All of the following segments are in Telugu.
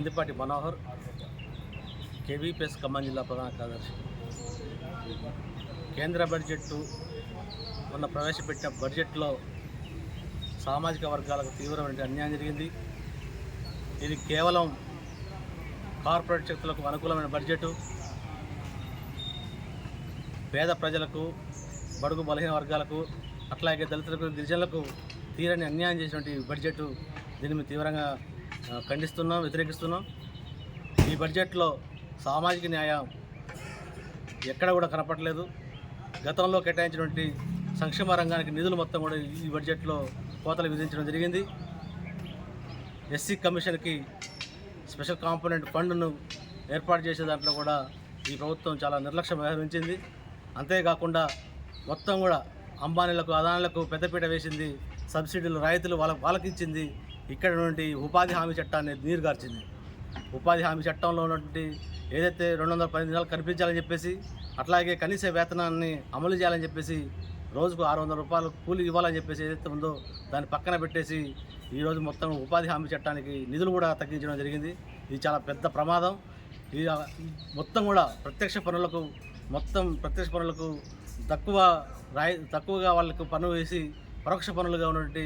కందిపాటి మనోహర్ కేవీపీఎస్ ఖమ్మం జిల్లా ప్రధాన కార్యదర్శి. కేంద్ర బడ్జెట్ మొన్న ప్రవేశపెట్టిన బడ్జెట్లో సామాజిక వర్గాలకు తీవ్రమైన అన్యాయం జరిగింది. ఇది కేవలం కార్పొరేట్ శక్తులకు అనుకూలమైన బడ్జెట్ పేద ప్రజలకు బడుగు బలహీన వర్గాలకు అట్లాగే దళితులకు గిరిజనులకు తీరని అన్యాయం చేసినటువంటి బడ్జెట్ దీని మీద తీవ్రంగా ఖండిస్తున్నాం వ్యతిరేకిస్తున్నాం. ఈ బడ్జెట్లో సామాజిక న్యాయం ఎక్కడ కూడా కనపడలేదు. గతంలో కేటాయించినటువంటి సంక్షేమ రంగానికి నిధులు మొత్తం కూడా ఈ బడ్జెట్లో కోతలు విధించడం జరిగింది. ఎస్సీ కమిషన్కి స్పెషల్ కాంపోనెంట్ ఫండ్ను ఏర్పాటు చేసే దాంట్లో కూడా ఈ ప్రభుత్వం చాలా నిర్లక్ష్యం వ్యవహరించింది. అంతేకాకుండా మొత్తం కూడా అంబానీలకు అదానులకు పెద్దపీట వేసింది సబ్సిడీలు రైతులు వాళ్ళ వాళ్ళకి ఇచ్చింది ఇక్కడ నుండి ఉపాధి హామీ చట్టాన్ని నీరుగార్చింది ఉపాధి హామీ చట్టంలో ఉన్నటువంటి ఏదైతే రెండు వందల పది దినాలు కనిపించాలని చెప్పేసి అట్లాగే కనీస వేతనాన్ని అమలు చేయాలని చెప్పేసి రోజుకు ఆరు వందల రూపాయలు కూలి ఇవ్వాలని చెప్పేసి ఏదైతే ఉందో దాన్ని పక్కన పెట్టేసి ఈరోజు మొత్తం ఉపాధి హామీ చట్టానికి నిధులు కూడా తగ్గించడం జరిగింది. ఇది చాలా పెద్ద ప్రమాదం. ఇది మొత్తం కూడా ప్రత్యక్ష పనులకు మొత్తం ప్రత్యక్ష పనులకు తక్కువ రాయి తక్కువగా వాళ్ళకు పన్ను వేసి పరోక్ష పనులుగా ఉన్నటువంటి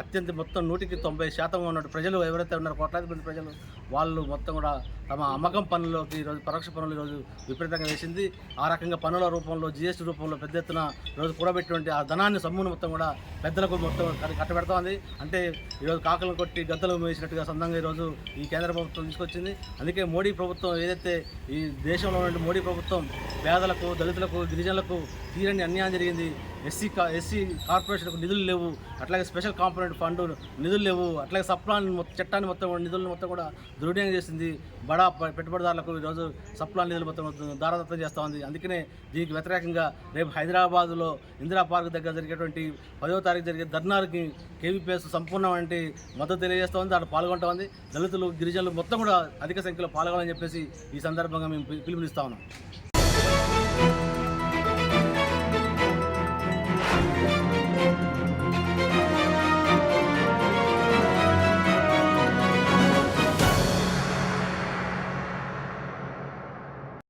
అత్యంత మొత్తం నూటికి తొంభై శాతం ఉన్నటువంటి ప్రజలు ఎవరైతే ఉన్నారో కోట్లాది మంది ప్రజలు వాళ్ళు మొత్తం కూడా తమ అమ్మకం పనుల్లోకి ఈరోజు పరోక్ష పనులు ఈరోజు విపరీతంగా వేసింది. ఆ రకంగా పన్నుల రూపంలో జిఎస్టీ రూపంలో పెద్ద ఎత్తున ఈరోజు కూడబెట్టినటువంటి ఆ ధనాన్ని సమ్మును మొత్తం కూడా పెద్దలకు మొత్తం కట్టబెడుతోంది. అంటే ఈరోజు కాకులను కొట్టి గద్దలు వేసినట్టుగా సొంతంగా ఈరోజు ఈ కేంద్ర ప్రభుత్వం తీసుకొచ్చింది. అందుకే మోడీ ప్రభుత్వం ఏదైతే ఈ దేశంలో ఉన్న మోడీ ప్రభుత్వం పేదలకు దళితులకు గిరిజనులకు తీరని అన్యాయం జరిగింది ఎస్సీ కా ఎస్సీ కార్పొరేషన్కు నిధులు లేవు అట్లాగే స్పెషల్ కాంపోనెంట్ ఫండ్ నిధులు లేవు అట్లాగే సప్లాన్ చట్టాన్ని మొత్తం కూడా నిధులను మొత్తం కూడా దుర్వినియోగం చేసింది బడా పెట్టుబడిదారులకు ఈరోజు సప్లాన్ నిధులు మొత్తం దారదత్తం చేస్తూ ఉంది. అందుకనే దీనికి వ్యతిరేకంగా రేపు హైదరాబాద్లో ఇందిరా పార్క్ దగ్గర జరిగేటువంటి పదో తారీఖు జరిగే ధర్నాలకి కేవీపీఎస్ సంపూర్ణమైన మద్దతు తెలియజేస్తూ ఉంది. దాంట్లో పాల్గొంటా ఉంది. దళితులు గిరిజనులు మొత్తం కూడా అధిక సంఖ్యలో పాల్గొనాలని చెప్పేసి ఈ సందర్భంగా మేము పి- పిలుపునిస్తా ఉన్నాం.